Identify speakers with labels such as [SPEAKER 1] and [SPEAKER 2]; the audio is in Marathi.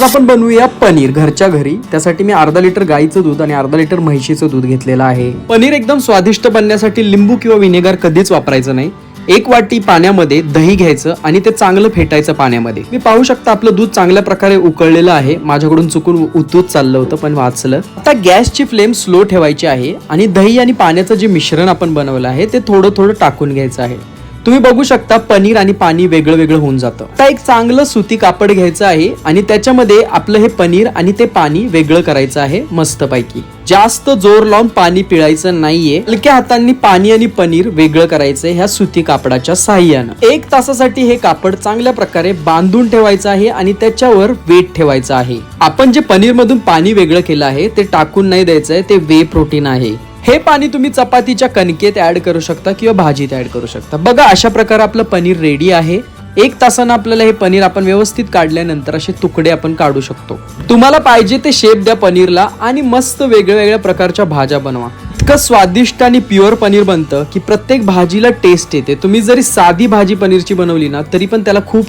[SPEAKER 1] आज आपण बनवूया पनीर घरच्या घरी. त्यासाठी मी अर्धा लिटर गाईचं दूध आणि अर्धा लिटर म्हैशीचं दूध घेतलेलं आहे. पनीर एकदम स्वादिष्ट बनण्यासाठी लिंबू किंवा विनेगर कधीच वापरायचं नाही. एक वाटी पाण्यामध्ये दही घ्यायचं आणि ते चांगलं फेटायचं पाण्यामध्ये. मी पाहू शकता आपलं दूध चांगल्या प्रकारे उकळलेलं आहे. माझ्याकडून चुकून उतूत चाललं होतं पण वाचलं. आता गॅसची फ्लेम स्लो ठेवायची आहे आणि दही आणि पाण्याचं जे मिश्रण आपण बनवलं आहे ते थोडं थोडं टाकून घ्यायचं आहे. तुम्ही बघू शकता पनीर आणि पाणी वेगळं वेगळं होऊन जातं. आता एक चांगलं सुती कापड घ्यायचं आहे आणि त्याच्यामध्ये आपलं हे पनीर आणि ते पाणी वेगळं करायचं आहे मस्तपैकी. जास्त जोर लावून पाणी पिळायचं नाहीये. हलक्या हातांनी पाणी आणि पनीर वेगळं करायचं ह्या सुती कापडाच्या साह्यानं. एक तासासाठी हे कापड चांगल्या प्रकारे बांधून ठेवायचं आहे आणि त्याच्यावर वेट ठेवायचं आहे. आपण जे पनीर मधून पाणी वेगळं केलं आहे ते टाकून नाही द्यायचंय ते वे प्रोटीन आहे. हे पाणी तुम्ही चपातीच्या कणकेत ऍड करू शकता किंवा भाजीत ऍड करू शकता. बघा अशा प्रकारे आपलं पनीर रेडी आहे. एक तासानं आपल्याला हे पनीर आपण व्यवस्थित काढल्यानंतर असे तुकडे आपण काढू शकतो. तुम्हाला पाहिजे ते शेप द्या पनीरला आणि मस्त वेगळ्या वेगळ्या प्रकारच्या भाज्या बनवा. इतकं स्वादिष्ट आणि प्युअर पनीर बनतं की प्रत्येक भाजीला टेस्ट येते. तुम्ही जरी साधी भाजी पनीरची बनवली ना तरी पण त्याला खूप